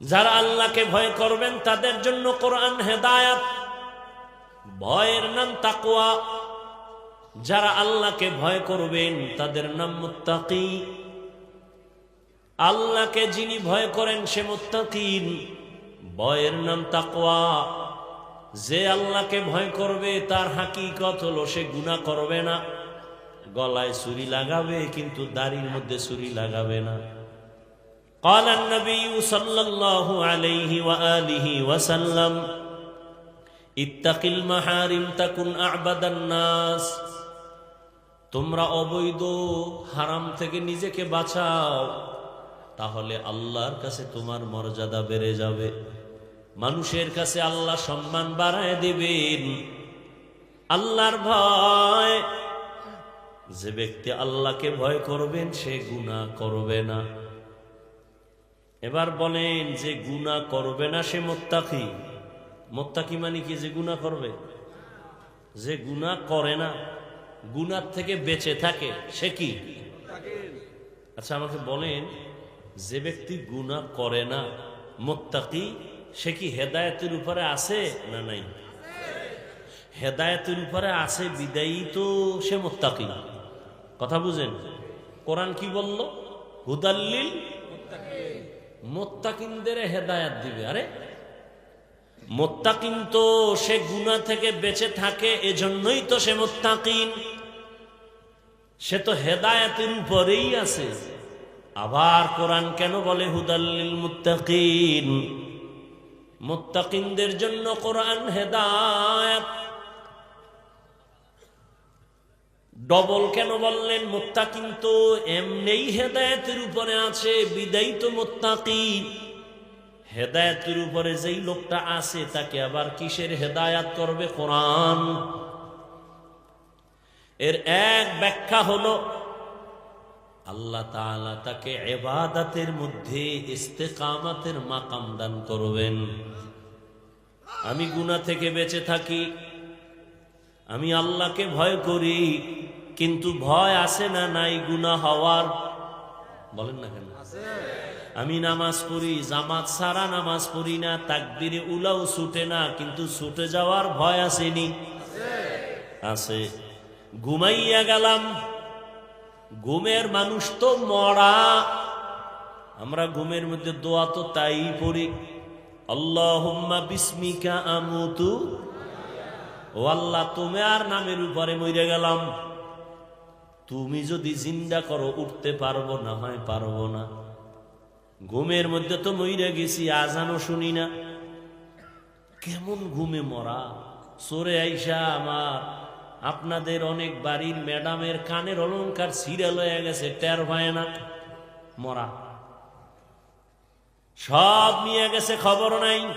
যারা আল্লাহকে ভয় করবেন, তাদের জন্য কোরআন হেদায়াত। ভয়ের নাম তাকুয়া যারা আল্লাহকে ভয় করবেন, তাদের নাম মুত্তাকি। আল্লাহকে যিনি ভয় করেন, সে মুত্তাকিন। ভয়ের নাম তাকওয়া। যে আল্লাহকে ভয় করবে, তার হাকিকত হলো সে গুনাহ করবে না। গলায় ছুরি লাগাবে, কিন্তু দাড়ির মধ্যে ছুরি লাগাবে না। قال النبي صلى الله عليه وآله وسلم اتق المحارم تكن أعبد الناس তোমরা অবৈধ হারাম থেকে নিজেকে বাঁচাও তাহলে আল্লাহর কাছে তোমার মর্যাদা বেড়ে যাবে মানুষের কাছে আল্লাহ সম্মান বাড়ায় দিবেন আল্লাহর ভয় যে ব্যক্তি আল্লাহকে ভয় করবেন সে গুণা করবে না এবার বলেন যে গুণা করবে না সে মোত্তাকি। মোত্তাকি মানে কি? যে গুণা করবে। যে গুণা করে না গুনার থেকে বেঁচে থাকে, সে কি? আচ্ছা আমাকে বলেন, যে ব্যক্তি গুণা করে না, মোত্তাকি, সে কি হেদায়তের উপরে আছে না নাই? হেদায়তের উপরে আছে, বিদায়ী তো সে মোত্তাকি। কথা বুঝেন? কোরআন কি বলল? হুদাল্লিল মোত্তাকিনদের হেদায়াত দিবে। আরে? মোত্তাকিন তো সে গুণা থেকে বেঁচে থাকে, এজন্যই তো সে মোত্তাকিন। সে তো হেদায়াতের উপরেই আছে। আবার কোরআন কেন বলে হুদাল্লিল মুত্তাকিন? মুত্তাকিনদের জন্য কোরআন হেদায়াত। ডবল কেন বললেন? মোত্তা কিন্তু এমনিই হেদায়েতের উপরে আছে, বিদায়ী তো মোত্তাকিন। হেদায়েতের উপরে যেই লোকটা আছে, তাকে আবার কিসের হেদায়াত করবে কোরআন? এর এক ব্যাখ্যা হলো, আল্লাহ তাআলা তাকে এবাদাতের মধ্যে ইস্তেকামাতের মাকাম দান করবেন। আমি গুনাহ থেকে বেঁচে থাকি, আমি আল্লাহকে ভয় করি কিন্তু ভয় আসে না নাই গুণা হওয়ার। বলেন না কেন? আমি নামাজ পড়ি জামাত সারা নামাজ পড়ি না তাকবিরে উলাও ছুটে না কিন্তু ছুটে যাওয়ার ভয় আসেনি। আছে। ঘুমাইয়া গেলাম। ঘুমের মানুষ তো মরা। আমরা ঘুমের মধ্যে দোয়া তো তাই পড়ি। আল্লাহুম্মা বিস্মিকা আমুতু। ও আল্লাহ তুমি আর নামের উপরে মরে গেলাম। তুমি যদি জিন্দা করো, উঠতে পারব না, হয় পারব না। ঘুমের মধ্যে তো মইরে গেছি, আজানও শুনি না। কেমন ঘুমে মরা? সরে আইসা আমার। আপনাদের অনেক বাড়ির ম্যাডামের কানের অলঙ্কার সিরিয়াল হয়ে গেছে, টের পায় না। মরা। সব নিয়ে গেছে, খবর নাই।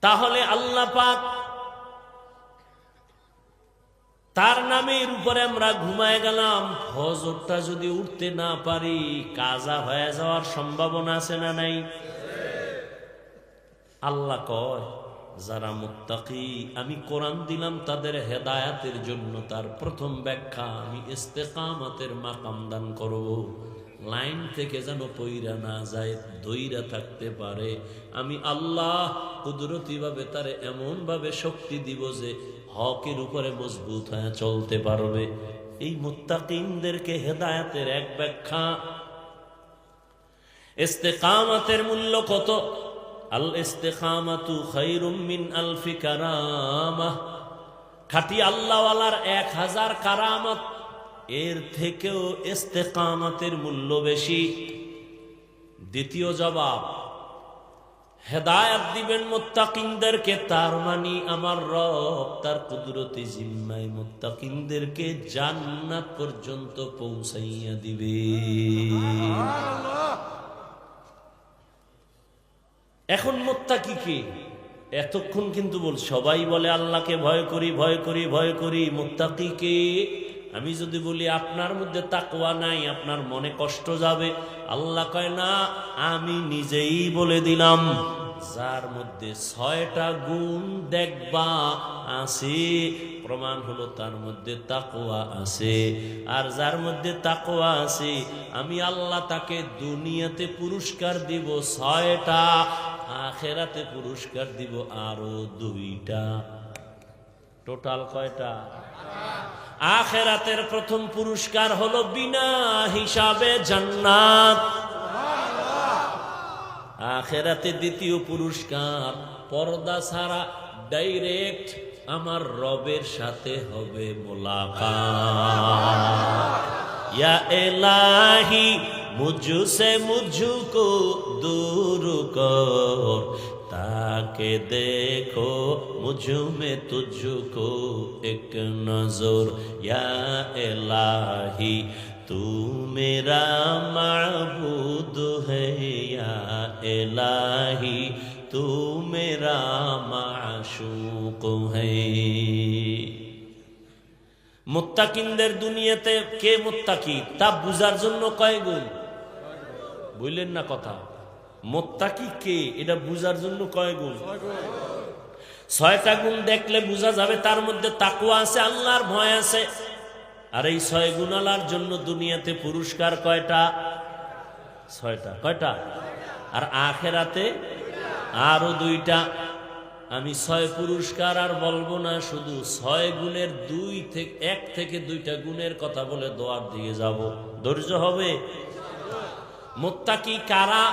তাহলে আল্লাহ পাক তার নামের উপরে আমরা ঘুমায় গেলাম। ফজরটা যদি উঠতে না পারি, কাজা হয়ে যাওয়ার সম্ভাবনা আছে না নাই? আল্লাহ কয়, যারা মুত্তাকি, আমি কোরআন দিলাম তাদের হেদায়াতের জন্য। তার প্রথম ব্যাখ্যা, আমি ইস্তেকামাতের মাকাম দান করব। লাইন থেকে যেন পইরা না যায়, দইরা থাকতে পারে। আমি আল্লাহ কুদরতি ভাবে তারে এমন ভাবে শক্তি দিব যে হকের উপরে মজবুত হয়ে চলতে পারবে। এই মুত্তাকিনদেরকে হেদায়াতের এক ব্যাখ্যা। ইস্তেকামাতের মূল্য কত? আল ইস্তেকামাতু খাইরুম মিন আলফি কারামাহ খাটি আল্লাহওয়ালার এক হাজার কারামত, এর থেকেও ইস্তেকামাতের মূল্য বেশি। দ্বিতীয় জবাব হেদায়াত দিবেন মোত্তাকিনদেরকে, তার মানি আমার রব, তার কুদরতি জিম্মায় মোত্তাকিনদেরকে জান্নাত পর্যন্ত পৌঁছাইয়া দিবে। এখন মোত্তাকি কে? এতক্ষণ কিন্তু বল, সবাই বলে আল্লাহকে ভয় করি ভয় করি ভয় করি, মোত্তাকি কে? আমি যদি বলি, আপনার মধ্যে তাকওয়া নাই, আপনার মনে কষ্ট যাবে। আল্লাহ কয়, না, আমি নিজেই বলে দিলাম, যার মধ্যে ছয়টা গুণ দেখবা আছে, প্রমাণ হলো তার মধ্যে তাকোয়া আছে। আর যার মধ্যে তাকোয়া আছে, আমি আল্লাহ তাকে দুনিয়াতে পুরস্কার দিব ছয়টা, আখেরাতে পুরস্কার দিব আরও দুইটা। টোটাল কয়টা? আখেরাতের প্রথম পুরস্কার হলো বিনা হিসাবে জান্নাত। আখেরাতে দ্বিতীয় পুরস্কার পর্দা ছাড়া ডাইরেক্ট আমার রবের সাথে হবে মোলাকাত। ইয়া এলাহি মুজু সে মুজু দূর কর। ताके देखो मुझ में तुझको एक नजर या इलाही तू मेरा माबूद है या इलाही तू मेरा माशूक है মোত্তাকিনদের দুনিয়াতে কে মোত্তাকি তা বুঝার জন্য কয় গুণ বুঝলেন না কথা মোত্তাকি কে? এটা বুঝার জন্য কয় গুণ? ছয়টা গুণ দেখলে বোঝা যাবে তার মধ্যে তাকুয়া আছে, আল্লাহর ভয় আছে। আর এই ছয় গুণালার জন্য দুনিয়াতে পুরস্কার কয়টা? ছয়টা। কয়টা? আর আখেরাতে আরও দুইটা। আমি ছয় পুরস্কার আর বলব না, শুধু ছয় গুণের দুই থেকে এক থেকে দুইটা গুণের কথা বলে দোয়ার দিয়ে যাব। ধৈর্য হবে? মোত্তাকি কারা?